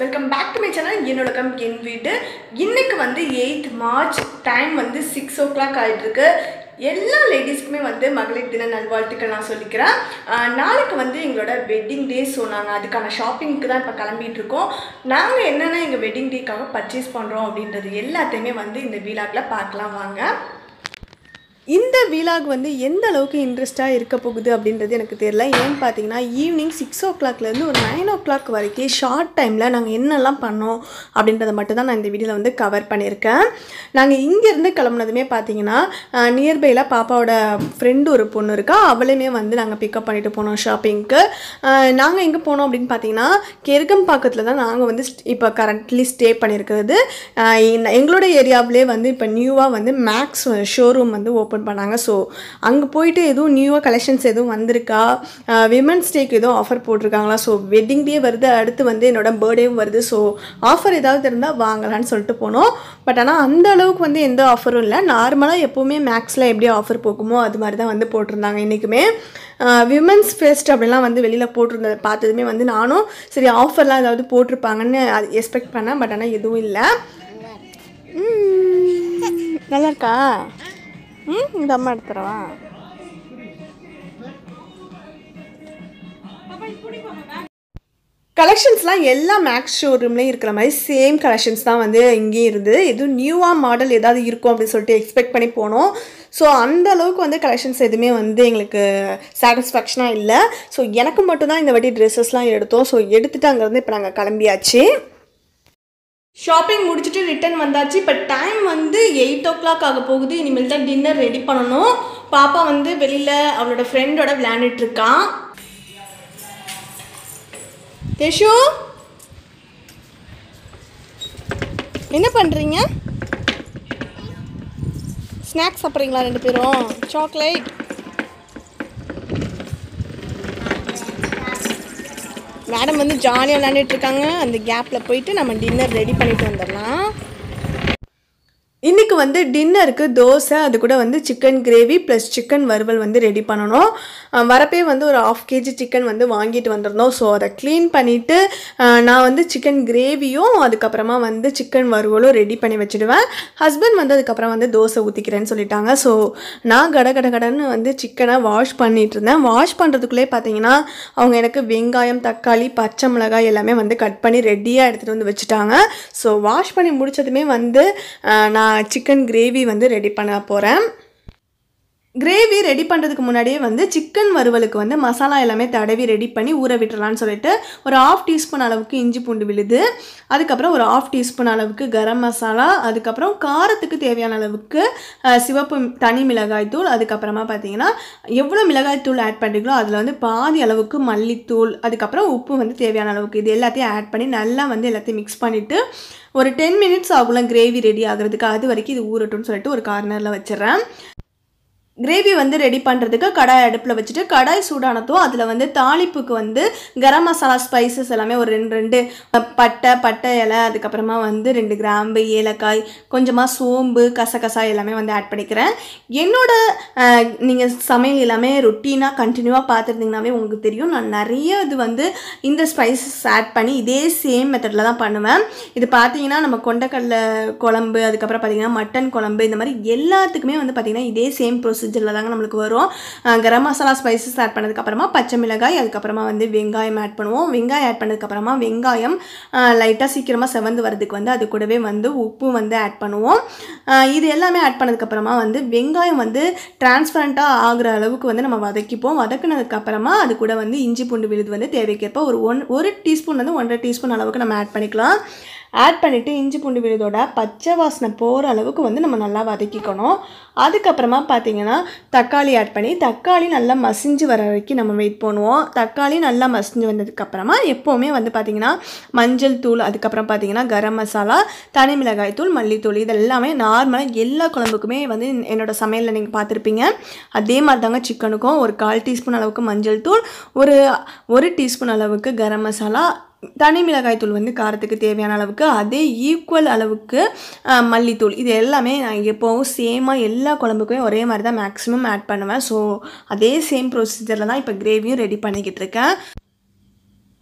Welcome back to my channel என்னோட கம் என் வீடு. இன்னைக்கு வந்து எயித் மார்ச் டைம் வந்து சிக்ஸ் ஓ கிளாக் ஆகிட்டுருக்கு எல்லா லேடிஸ்க்குமே வந்து மகளிர் தின நல்வாழ்த்துக்கள் நான் சொல்லிக்கிறேன். நாளைக்கு வந்து எங்களோட வெட்டிங் டே ஸோ நாங்கள் அதுக்கான ஷாப்பிங்க்கு தான் இப்போ கிளம்பிட்டு இருக்கோம் நாங்கள் என்னென்ன எங்கள் வெட்டிங் டேக்காக பர்ச்சேஸ் பண்ணுறோம் அப்படின்றது எல்லாத்தையுமே வந்து இந்த வீலாக்கில் பார்க்கலாம் வாங்க. இந்த விலாக் வந்து எந்த அளவுக்கு இன்ட்ரெஸ்ட்டாக இருக்க போகுது அப்படின்றது எனக்கு தெரியல. ஏன்னு பார்த்தீங்கன்னா ஈவினிங் சிக்ஸ் ஓ கிளாக்லேருந்து ஒரு நைன் ஓ கிளாக் வரைக்கும் ஷார்ட் டைமில் நாங்கள் என்னெல்லாம் பண்ணோம் அப்படின்றத மட்டும் தான் நான் இந்த வீடியோவில் வந்து கவர் பண்ணியிருக்கேன். நாங்கள் இங்கேருந்து கிளம்புனதுமே பார்த்தீங்கன்னா நியர்பையில் பாப்பாவோட ஃப்ரெண்டு ஒரு பொண்ணு இருக்கா அவளையுமே வந்து நாங்கள் பிக்கப் பண்ணிட்டு போனோம் ஷாப்பிங்க்கு நாங்கள் எங்கே போனோம் அப்படின்னு பார்த்தீங்கன்னா கெருகம் பக்கத்தில் தான் நாங்கள் வந்து இப்போ கரண்ட்லி ஸ்டே பண்ணியிருக்கிறது. எங்களோட ஏரியாவிலே வந்து இப்போ நியூவாக வந்து மேக்ஸ் ஷோரூம் வந்து ஓப்பன் பண்ணாங்க. ஸோ அங்கே போயிட்டு எதுவும் நியூவாக கலெக்ஷன்ஸ் எதுவும் வந்திருக்கா? விமன்ஸ் டேக்கு எதுவும் ஆஃபர் போட்டிருக்காங்களா? ஸோ வெட்டிங் டே வருது அடுத்து வந்து என்னோட பர்த்டேவும் வருது. ஸோ ஆஃபர் ஏதாவது இருந்தால் வாங்கலாம்னு சொல்லிட்டு போனோம். பட் ஆனால் அந்த அளவுக்கு வந்து எந்த ஆஃபரும் இல்லை. நார்மலாக எப்போவுமே மேக்ஸில் எப்படி ஆஃபர் போகுமோ அது மாதிரி தான் வந்து போட்டிருந்தாங்க இன்றைக்குமே விமன்ஸ் ஃபெஸ்ட் அப்படிலாம் வந்து வெளியில் போட்டிருந்ததை பார்த்ததுமே வந்து நானும் சரி ஆஃபர்லாம் ஏதாவது போட்டிருப்பாங்கன்னு எக்ஸ்பெக்ட் பண்ணேன். பட் ஆனால் எதுவும் இல்லை. நல்லா இருக்கா? ம் இந்த அம்மா எடுத்துறவா கலெக்ஷன்ஸ்லாம் எல்லா மேக்ஸ் ஷோரூம்லேயும் இருக்கிற மாதிரி சேம் கலெக்ஷன்ஸ் தான் வந்து இங்கேயும் இருந்தது எதுவும் நியூவாக மாடல் ஏதாவது இருக்கும் அப்படின்னு சொல்லிட்டு எக்ஸ்பெக்ட் பண்ணி போனோம். ஸோ அந்த அளவுக்கு வந்து கலெக்ஷன்ஸ் எதுவுமே வந்து எங்களுக்கு சாட்டிஸ்ஃபேக்ஷனாக இல்லை. ஸோ எனக்கு மட்டும்தான் இந்த வாட்டி ட்ரெஸ்ஸஸ்லாம் எடுத்தோம். ஸோ எடுத்துகிட்டு அங்கேருந்து இப்போ நாங்கள் கிளம்பியாச்சு. ஷாப்பிங் முடிச்சுட்டு ரிட்டர்ன் வந்தாச்சு. இப்போ டைம் வந்து எயிட் ஓ கிளாக் ஆக போகுது. இனிமேல் தான் டின்னர் ரெடி பண்ணணும். பாப்பா வந்து வெளியில் அவளோட ஃப்ரெண்டோட விளையாண்டுட்டு இருக்கான் யஷு என்ன பண்ணுறீங்க ஸ்நாக்ஸ் சாப்பிட்றீங்களா ரெண்டு பேரும்? சாக்லேட் மேடம் வந்து ஜாலியாக விளையாண்டுட்டு இருக்காங்க. அந்த கேப்பில் போயிட்டு நம்ம டின்னர் ரெடி பண்ணிட்டு வந்துடலாம். இன்றைக்கி வந்து டின்னருக்கு தோசை அது கூட வந்து சிக்கன் கிரேவி ப்ளஸ் சிக்கன் வறுவல் வந்து ரெடி பண்ணணும். வரப்பே வந்து ஒரு ஆஃப் கேஜி சிக்கன் வந்து வாங்கிட்டு வந்திருந்தோம். ஸோ அதை க்ளீன் பண்ணிவிட்டு நான் வந்து சிக்கன் கிரேவியும் அதுக்கப்புறமா வந்து சிக்கன் வறுவலும் ரெடி பண்ணி வச்சுடுவேன். ஹஸ்பண்ட் வந்து அதுக்கப்புறம் வந்து தோசை ஊற்றிக்கிறேன்னு சொல்லிட்டாங்க. ஸோ நான் கட கட கடன்னு வந்து சிக்கனை வாஷ் பண்ணிகிட்டு இருந்தேன் வாஷ் பண்ணுறதுக்குள்ளே பார்த்தீங்கன்னா அவங்க எனக்கு வெங்காயம் தக்காளி பச்சை மிளகாய் எல்லாமே வந்து கட் பண்ணி ரெடியாக எடுத்துகிட்டு வந்து வச்சுட்டாங்க. ஸோ வாஷ் பண்ணி முடித்ததுமே வந்து நான் சிக் சிக்கன் கிரேவி வந்து ரெடி பண்ண போகிறேன் கிரேவி ரெடி பண்ணுறதுக்கு முன்னாடியே வந்து சிக்கன் வறுவலுக்கு வந்து மசாலா எல்லாமே தடவி ரெடி பண்ணி ஊற விட்டுறலான்னு சொல்லிட்டு ஒரு ஆஃப் டீஸ்பூன் அளவுக்கு இஞ்சி பூண்டு விழுது. அதுக்கப்புறம் ஒரு ஆஃப் டீஸ்பூன் அளவுக்கு கரம் மசாலா அதுக்கப்புறம் காரத்துக்கு தேவையான அளவுக்கு சிவப்பு தனி மிளகாய் தூள் அதுக்கப்புறமா பார்த்தீங்கன்னா எவ்வளோ மிளகாய் தூள் ஆட் பண்ணுறீங்களோ அதில் வந்து பாதி அளவுக்கு மல்லித்தூள் அதுக்கப்புறம் உப்பு வந்து தேவையான அளவுக்கு இது எல்லாத்தையும் ஆட் பண்ணி நல்லா வந்து எல்லாத்தையும் மிக்ஸ் பண்ணிவிட்டு ஒரு டென் மினிட்ஸ் ஆகும் கிரேவி ரெடி ஆகிறதுக்கு அது வரைக்கும் இது ஊறட்டும்னு சொல்லிட்டு ஒரு கார்னரில் வச்சிடுறேன். கிரேவி வந்து ரெடி பண்ணுறதுக்கு கடாய் அடுப்பில் வச்சுட்டு கடாய் சூடானதும் அதில் வந்து தாளிப்புக்கு வந்து கரம் மசாலா ஸ்பைசஸ் எல்லாமே ஒரு ரெண்டு ரெண்டு பட்டை பட்டை இலை அதுக்கப்புறமா வந்து ரெண்டு கிராம்பு ஏலக்காய் கொஞ்சமாக சோம்பு கசகசா எல்லாமே வந்து ஆட் பண்ணிக்கிறேன். என்னோட நீங்கள் சமையல் எல்லாமே ரொட்டீனாக கண்டினியூவாக பார்த்துருந்தீங்கன்னாவே உங்களுக்கு தெரியும். நான் நிறைய இது வந்து இந்த ஸ்பைசஸ் ஆட் பண்ணி இதே சேம் மெத்தடில் தான் பண்ணுவேன். இது பார்த்தீங்கன்னா நம்ம கொண்டக்கடலை குழம்பு அதுக்கப்புறம் பார்த்தீங்கன்னா மட்டன் குழம்பு இந்த மாதிரி எல்லாத்துக்குமே வந்து பார்த்தீங்கன்னா இதே சேம் ப்ரொசீஜரில் தாங்க நம்மளுக்கு வரும். கரம் மசாலா ஸ்பைசஸ் ஆட் பண்ணதுக்கப்புறமா பச்சை மிளகாய் அதுக்கப்புறமா வந்து வெங்காயம் ஆட் பண்ணுவோம். வெங்காயம் ஆட் பண்ணதுக்கப்புறமா வெங்காயம் லைட்டாக சீக்கிரமாக செவந்து வரதுக்கு வந்து அது கூடவே வந்து உப்பு வந்து ஆட் பண்ணுவோம். இது எல்லாமே ஆட் பண்ணதுக்கப்புறமா வந்து வெங்காயம் வந்து டிரான்ஸ்பரண்ட்டாக ஆகுற அளவுக்கு வந்து நம்ம வதக்கிப்போம். வதக்குனதுக்கப்புறமா அது கூட வந்து இஞ்சி பூண்டு விழுது வந்து தேவைக்கேற்ப ஒரு ஒன் ஒரு டீஸ்பூன் வந்து ஒன்றரை டீஸ்பூன் அளவுக்கு நம்ம ஆட் பண்ணிக்கலாம். ஆட் பண்ணிவிட்டு இஞ்சி பூண்டு விழுதோட பச்சை வாசனை போகிற அளவுக்கு வந்து நம்ம நல்லா வதக்கிக்கணும். அதுக்கப்புறமா பார்த்தீங்கன்னா தக்காளி ஆட் பண்ணி தக்காளி நல்லா மசிஞ்சு வர வரைக்கும் நம்ம வெயிட் பண்ணுவோம். தக்காளி நல்லா மசிஞ்சு வந்ததுக்கப்புறமா எப்போவுமே வந்து பார்த்திங்கன்னா மஞ்சள் தூள் அதுக்கப்புறம் பார்த்தீங்கன்னா கரம் மசாலா தனி மிளகாய் தூள் மல்லித்தூள் இதெல்லாமே நார்மலாக எல்லா குழம்புக்குமே வந்து என்னோட சமையலில் நீங்கள் பார்த்துருப்பீங்க அதே மாதிரி தாங்க சிக்கனுக்கும் ஒரு கால் டீஸ்பூன் அளவுக்கு மஞ்சள் தூள் ஒரு ஒரு டீஸ்பூன் அளவுக்கு கரம் மசாலா தனி மிளகாய்த்தூள் வந்து காரத்துக்கு தேவையான அளவுக்கு அதே ஈக்குவல் அளவுக்கு மல்லித்தூள். இது எல்லாமே நான் எப்போவும் சேமாக எல்லா குழம்புக்குமே ஒரே மாதிரி தான் மேக்ஸிமம் ஆட் பண்ணுவேன். ஸோ அதே சேம் ப்ரொசீஜரில் தான் இப்போ கிரேவியும் ரெடி பண்ணிக்கிட்டு இருக்கேன்.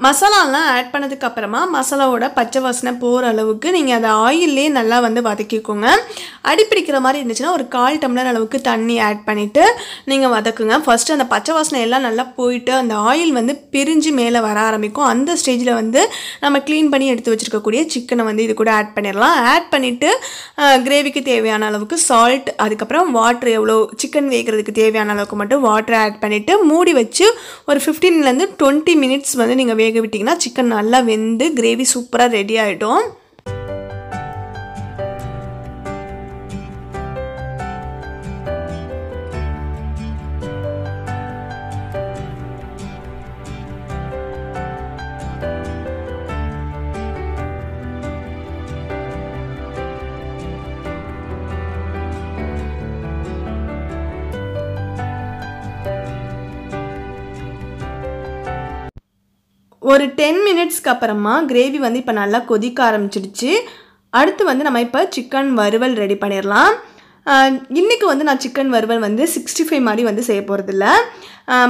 மசாலாலாம் ஆட் பண்ணதுக்கு அப்புறமா மசாலாவோட பச்சை வாசனை போகிற அளவுக்கு நீங்கள் அதை ஆயிலே நல்லா வந்து வதக்கிக்கோங்க. அடிப்பிடிக்கிற மாதிரி இருந்துச்சுன்னா ஒரு கால் டம்ளர் அளவுக்கு தண்ணி ஆட் பண்ணிவிட்டு நீங்கள் வதக்குங்க. ஃபஸ்ட்டு அந்த பச்சை வாசனை எல்லாம் நல்லா போயிட்டு அந்த ஆயில் வந்து பிரிஞ்சு மேலே வர ஆரம்பிக்கும். அந்த ஸ்டேஜில் வந்து நம்ம க்ளீன் பண்ணி எடுத்து வச்சுருக்கக்கூடிய சிக்கனை வந்து இது கூட ஆட் பண்ணிடலாம். ஆட் பண்ணிவிட்டு கிரேவிக்கு தேவையான அளவுக்கு சால்ட் அதுக்கப்புறம் வாட்ரு எவ்வளோ சிக்கன் வேகிறதுக்கு தேவையான அளவுக்கு மட்டும் வாட்டர் ஆட் பண்ணிவிட்டு மூடி வச்சு ஒரு ஃபிஃப்டீன்லேருந்து டுவெண்ட்டி மினிட்ஸ் வந்து நீங்கள் வேக விட்டிங்கன்னா சிக்கன் நல்லா வெந்து கிரேவி சூப்பராக ரெடி ஆகிடும் ஒரு டென் மினிட்ஸ்க்கு அப்புறமா கிரேவி வந்து இப்போ நல்லா கொதிக்க ஆரம்பிச்சிடுச்சு. அடுத்து வந்து நம்ம இப்போ சிக்கன் வறுவல் ரெடி பண்ணிடலாம். இன்றைக்கி வந்து நான் சிக்கன் வறுவல் வந்து சிக்ஸ்டி ஃபைவ் மாதிரி வந்து செய்ய போகிறதில்ல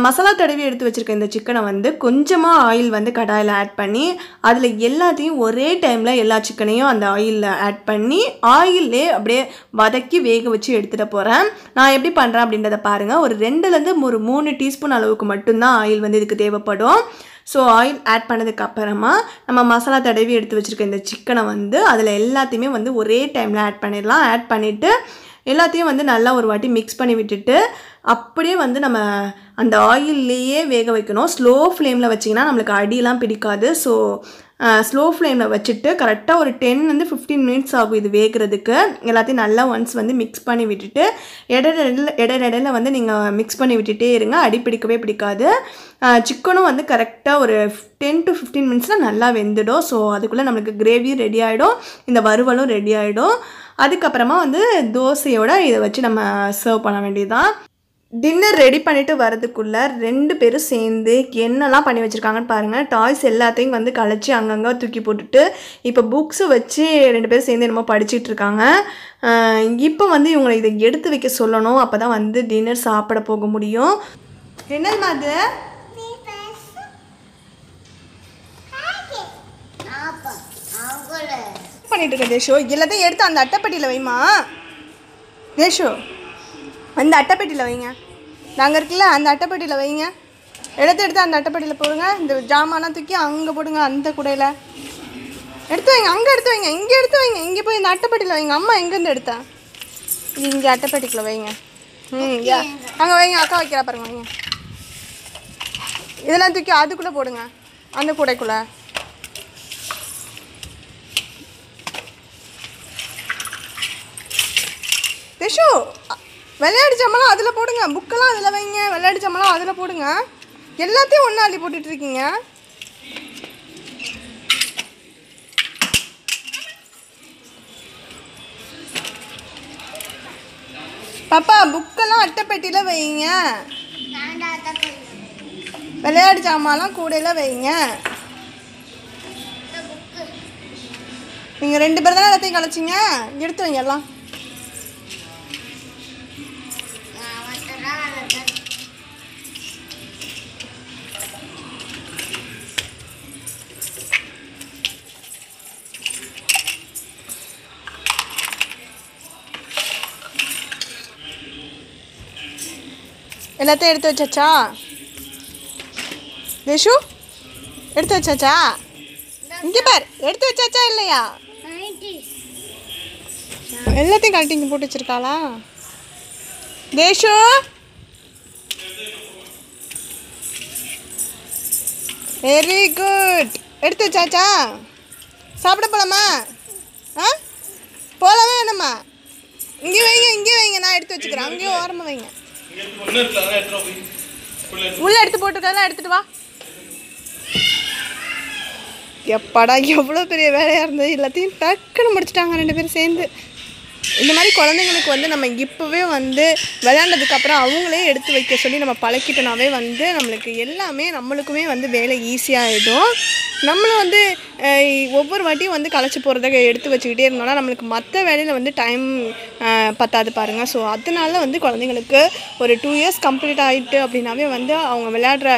மசாலா தடவி எடுத்து வச்சுருக்க இந்த சிக்கனை வந்து கொஞ்சமாக ஆயில் வந்து கடாயில் ஆட் பண்ணி அதில் எல்லாத்தையும் ஒரே டைமில் எல்லா சிக்கனையும் அந்த ஆயிலில் ஆட் பண்ணி ஆயிலே அப்படியே வதக்கி வேக வச்சு எடுத்துகிட்டு போகிறேன் நான் எப்படி பண்ணுறேன் அப்படின்றத பாருங்கள் ஒரு ரெண்டுலேருந்து ஒரு மூணு டீஸ்பூன் அளவுக்கு மட்டும்தான் ஆயில் வந்து இதுக்கு தேவைப்படும். ஸோ ஆயில் ஆட் பண்ணதுக்கப்புறமா நம்ம மசாலா தடவி எடுத்து வச்சுருக்க இந்த சிக்கனை வந்து அதில் எல்லாத்தையுமே வந்து ஒரே டைமில் ஆட் பண்ணிடலாம். ஆட் பண்ணிவிட்டு எல்லாத்தையும் வந்து நல்லா ஒரு வாட்டி மிக்ஸ் பண்ணி விட்டுட்டு அப்படியே வந்து நம்ம அந்த ஆயில்லையே வேக வைக்கணும். ஸ்லோ ஃப்ளேமில் வச்சிங்கன்னா நம்மளுக்கு அடியெலாம் பிடிக்காது. ஸோ ஸ்லோ ஃப்ளேமில் வச்சுட்டு கரெக்டாக ஒரு டென் வந்து ஃபிஃப்டீன் மினிட்ஸ் ஆகும் இது வேகிறதுக்கு. எல்லாத்தையும் நல்லா ஒன்ஸ் வந்து மிக்ஸ் பண்ணி விட்டுட்டு இடையில இடையில வந்து நீங்கள் மிக்ஸ் பண்ணி விட்டுட்டே இருங்க. அடி பிடிக்கவே பிடிக்காது. சிக்கனும் வந்து கரெக்டாக ஒரு டென் டு ஃபிஃப்டீன் மினிட்ஸில் நல்லா வெந்துடும். ஸோ அதுக்குள்ளே நம்மளுக்கு கிரேவியும் ரெடி ஆகிடும் இந்த வறுவலும் ரெடி ஆகிடும் அதுக்கப்புறமா வந்து தோசையோட இதை வச்சு நம்ம சர்வ் பண்ண வேண்டியதுதான். டின்னர் ரெடி பண்ணிவிட்டு வரதுக்குள்ளே ரெண்டு பேரும் சேர்ந்து என்னெல்லாம் பண்ணி வச்சுருக்காங்கன்னு பாருங்கள் டாய்ஸ் எல்லாத்தையும் வந்து கழிச்சு அங்கங்கே தூக்கி போட்டுட்டு இப்போ புக்ஸு வச்சு ரெண்டு பேரும் சேர்ந்து என்னமோ படிச்சுட்டு இருக்காங்க. இப்போ வந்து இவங்களை இதை எடுத்து வைக்க சொல்லணும். அப்போ தான் வந்து டின்னர் சாப்பிட போக முடியும். என்னம்மா அது? பண்ணிட்டு இருக்க தேஷோ. எல்லாத்தையும் எடுத்து அந்த அட்டைப்பட்டியில் வைமா தேஷோ. அந்த அட்டைப்பெட்டியில் வைங்க. நாங்கள் இருக்குல்ல அந்த அட்டைப்பெட்டியில் வைங்க. எடுத்து எடுத்து அந்த அட்டைப்பெட்டியில் போடுங்க. இந்த ஜாமான்லாம் தூக்கி அங்கே போடுங்க அந்த குடையில். எடுத்து வைங்க அங்கே எடுத்து வைங்க இங்கே எடுத்து வைங்க. இங்கே போய் இந்த அட்டைப்பெட்டியில் வைங்க. அம்மா எங்கேருந்து எடுத்தா? இங்கே அட்டைப்பெட்டிக்குள்ளே வைங்க. ம் யா அங்கே வைங்க அக்கா வைக்கிறா பாருங்க வைங்க. இதெல்லாம் தூக்கி அதுக்குள்ளே போடுங்க அந்த கூடைக்குள்ளே. ரிஷு விளையாடி சம்பளம் அதில் போடுங்க. புக்கெல்லாம் அதில் வைங்க. விளையாடி சம்பளம் அதில் போடுங்க. எல்லாத்தையும் ஒன்றா அள்ளி போட்டுட்ருக்கீங்க பாப்பா புக்கெல்லாம் அட்டைப்பெட்டியில் வைங்க. விளையாடி சாமான்லாம் கூடையில் வைங்க. நீங்கள் ரெண்டு பேர் தானே எல்லாத்தையும் கலைச்சிங்க? எடுத்து வைங்க எல்லாம். எல்லாத்தையும் எடுத்து வச்சாச்சா? தேஷு எடுத்து வச்சாச்சா? இங்கே பார் எடுத்து வச்சாச்சா இல்லையா? எல்லாத்தையும் கழட்டி போட்டு வச்சிருக்காளா? தேஷு? வெரி குட் எடுத்து வச்சாச்சா? சாப்பிட போலாமா? ஆ? போகலாமா வேணாமா? இங்கே வைங்க இங்கே வைங்க. நான் எடுத்து வச்சுக்கிறேன். அங்கேயும் ஓரமாக வைங்க. உள்ள எடுத்து போட்டுருக்கா எடுத்துட்டு வா. எப்பாடா எவ்வளோ பெரிய வேலையாக இருந்தது. எல்லாத்தையும் டக்குன்னு முடிச்சிட்டாங்க ரெண்டு பேரும் சேர்ந்து. இந்த மாதிரி குழந்தைங்களுக்கு வந்து நம்ம இப்போவே வந்து விளையாண்டதுக்கப்புறம் அவங்களே எடுத்து வைக்க சொல்லி நம்ம பழக்கிட்டோனாவே வந்து நம்மளுக்கு எல்லாமே நம்மளுக்குமே வந்து வேலை ஈஸியாகிடும் நம்மளும் வந்து ஒவ்வொரு வாட்டியும் வந்து களைச்சி போகிறத எடுத்து வச்சுக்கிட்டே இருந்தோம்னா நம்மளுக்கு மற்ற வேலையில் வந்து டைம் பத்தாது பாருங்கள் ஸோ அதனால வந்து குழந்தைங்களுக்கு ஒரு டூ இயர்ஸ் கம்ப்ளீட் ஆகிட்டு அப்படின்னாவே வந்து அவங்க விளையாடுற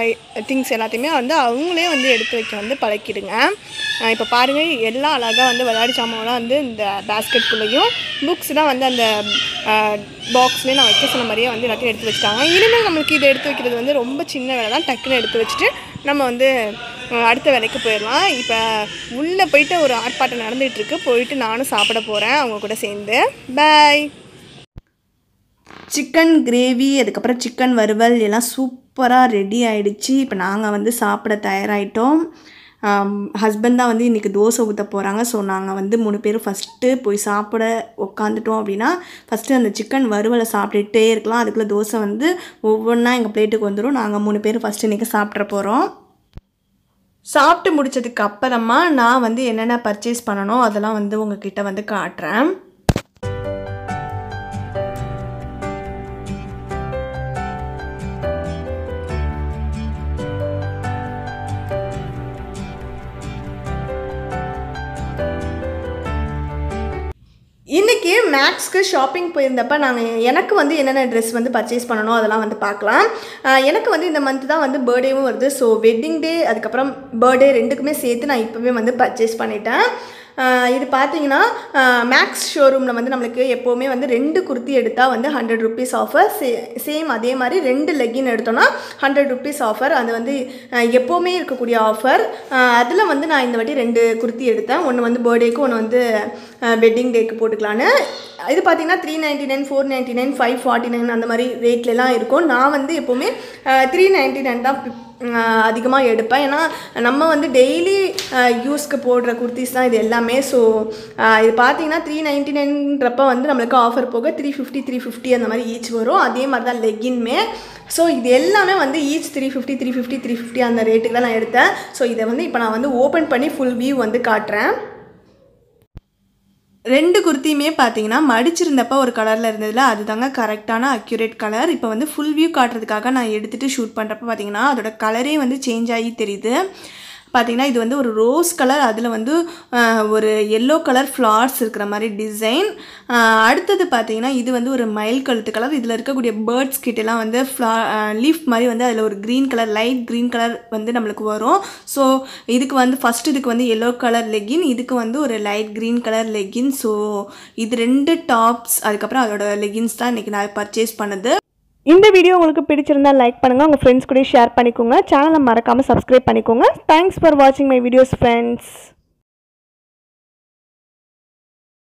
திங்ஸ் எல்லாத்தையுமே வந்து அவங்களே வந்து எடுத்து வைக்க வந்து பழக்கிடுங்க. இப்போ பாருங்கள் எல்லாம் அழகாக வந்து விளையாடி சாமான்லாம் வந்து இந்த பேஸ்கெட்குள்ளேயும் புக்ஸ் தான் வந்து அந்த பாக்ஸ்லேயே நான் வைக்க சொன்ன மாதிரியே வந்து எல்லாத்தையும் எடுத்து வச்சுட்டாங்க. இனிமேல் நம்மளுக்கு இதை எடுத்து வைக்கிறது வந்து ரொம்ப சின்ன வேலை தான். டக்குன்னு எடுத்து வச்சுட்டு நம்ம வந்து அடுத்த வேலைக்கு போயிடலாம். இப்போ உள்ளே போயிட்டு ஒரு ஆர்ப்பாட்டம் நடந்துகிட்ருக்கு போயிட்டு நானும் சாப்பிட போகிறேன் அவங்க கூட சேர்ந்து. பாய் சிக்கன் கிரேவி அதுக்கப்புறம் சிக்கன் வறுவல் எல்லாம் சூப்பராக ரெடி ஆகிடுச்சி இப்போ நாங்கள் வந்து சாப்பிட தயாராகிட்டோம் ஹஸ்பண்ட் தான் வந்து இன்றைக்கி தோசை ஊற்ற போகிறாங்க ஸோ நாங்கள் வந்து மூணு பேரும் ஃபஸ்ட்டு போய் சாப்பிட உக்காந்துட்டோம் அப்படின்னா ஃபஸ்ட்டு அந்த சிக்கன் வறுவலை சாப்பிட்டுட்டே இருக்கலாம். அதுக்குள்ளே தோசை வந்து ஒவ்வொன்றா எங்கள் பிளேட்டுக்கு வந்துடும் நாங்கள் மூணு பேரும் ஃபஸ்ட்டு இன்றைக்கி சாப்பிட்ற போகிறோம் சாப்பிட்டு முடித்ததுக்கு அப்புறமா நான் வந்து என்னென்ன பர்ச்சேஸ் பண்ணணும் அதெல்லாம் வந்து உங்ககிட்ட வந்து காட்டுறேன். இன்றைக்கி மேக்ஸ்க்கு ஷாப்பிங் போயிருந்தப்ப நாங்கள் எனக்கு வந்து என்னென்ன ட்ரெஸ் வந்து பர்ச்சேஸ் பண்ணணும் அதெல்லாம் வந்து பார்க்கலாம். எனக்கு வந்து இந்த மந்த் தான் வந்து பர்த்டேவும் வருது. ஸோ வெட்டிங் டே அதுக்கப்புறம் பர்த்டே ரெண்டுக்குமே சேர்த்து நான் இப்போவே வந்து பர்ச்சேஸ் பண்ணிட்டேன். இது பார்த்தீங்கன்னா மேக்ஸ் ஷோரூமில் வந்து நம்மளுக்கு எப்போவுமே வந்து ரெண்டு குர்த்தி எடுத்தால் வந்து ஹண்ட்ரட் ருபீஸ் ஆஃபர் சே சேம் அதே மாதிரி ரெண்டு லெக்கின் எடுத்தோன்னா ஹண்ட்ரட் ருபீஸ் ஆஃபர் அது வந்து எப்போவுமே இருக்கக்கூடிய ஆஃபர் அதில் வந்து நான் இந்த வாட்டி ரெண்டு குர்த்தி எடுத்தேன். ஒன்று வந்து பர்த்டேக்கு ஒன்று வந்து வெட்டிங் டேக்கு போட்டுக்கலான்னு. இது பார்த்தீங்கன்னா three ninety nine four ninety nine five forty nine அந்த மாதிரி ரேட்லலாம் இருக்கும். நான் வந்து எப்போவுமே த்ரீ நைன்ட்டி நைன் தான் அதிகமாக எடுப்பேன். ஏன்னா நம்ம வந்து டெய்லி யூஸ்க்கு போடுற குர்த்திஸ் தான் இது எல்லாமே. ஸோ இது பார்த்தீங்கன்னா த்ரீ நைன்ட்டி நைன்றப்ப வந்து நம்மளுக்கு ஆஃபர் போக த்ரீ ஃபிஃப்டி த்ரீ ஃபிஃப்டி அந்த மாதிரி ஈச் வரும். அதே மாதிரி தான் லெக்கின்மே ஸோ இது எல்லாமே வந்து each three fifty three fifty three fifty அந்த ரேட்டுக்கு தான் நான் எடுத்தேன். ஸோ இதை வந்து இப்போ நான் வந்து ஓப்பன் பண்ணி ஃபுல் வியூ வந்து காட்டுறேன். ரெண்டு குர்த்தியுமே பார்த்தீங்கன்னா மடிச்சிருந்தப்ப ஒரு கலரில் இருந்ததில் அதுதாங்க கரெக்டான அக்யூரேட் கலர் இப்போ வந்து ஃபுல் வியூ காட்டுறதுக்காக நான் எடுத்துகிட்டு ஷூட் பண்ணுறப்ப பார்த்தீங்கன்னா அதோட கலரே வந்து சேஞ்ச் ஆகி தெரியுது. பார்த்திங்கன்னா இது வந்து ஒரு ரோஸ் கலர் அதில் வந்து ஒரு எல்லோ கலர் ஃப்ளார்ஸ் இருக்கிற மாதிரி டிசைன் அடுத்தது பார்த்தீங்கன்னா இது வந்து ஒரு மயில் கழுத்து கலர் இதில் இருக்கக்கூடிய பேர்ட்ஸ் கிட்டலாம் வந்து ஃப்ளா லீஃப் மாதிரி வந்து அதில் ஒரு green colour light green colour வந்து நம்மளுக்கு வரும். ஸோ இதுக்கு வந்து ஃபஸ்ட் இதுக்கு வந்து எல்லோ கலர் லெகின் இதுக்கு வந்து ஒரு light green colour legging so இது ரெண்டு டாப்ஸ் அதுக்கப்புறம் அதோட லெகின்ஸ் தான் இன்றைக்கி நான் பர்ச்சேஸ் பண்ணது. இந்த வீடியோ உங்களுக்கு பிடிச்சிருந்தா லைக் பண்ணுங்கள் உங்கள் ஃப்ரெண்ட்ஸ் கூட ஷேர் பண்ணிக்கோங்க. சேனலை மறக்காமல் சப்ஸ்கிரைப் பண்ணிக்கோங்க. தேங்க்ஸ் ஃபார் வாட்சிங் மை வீடியோஸ் ஃப்ரெண்ட்ஸ்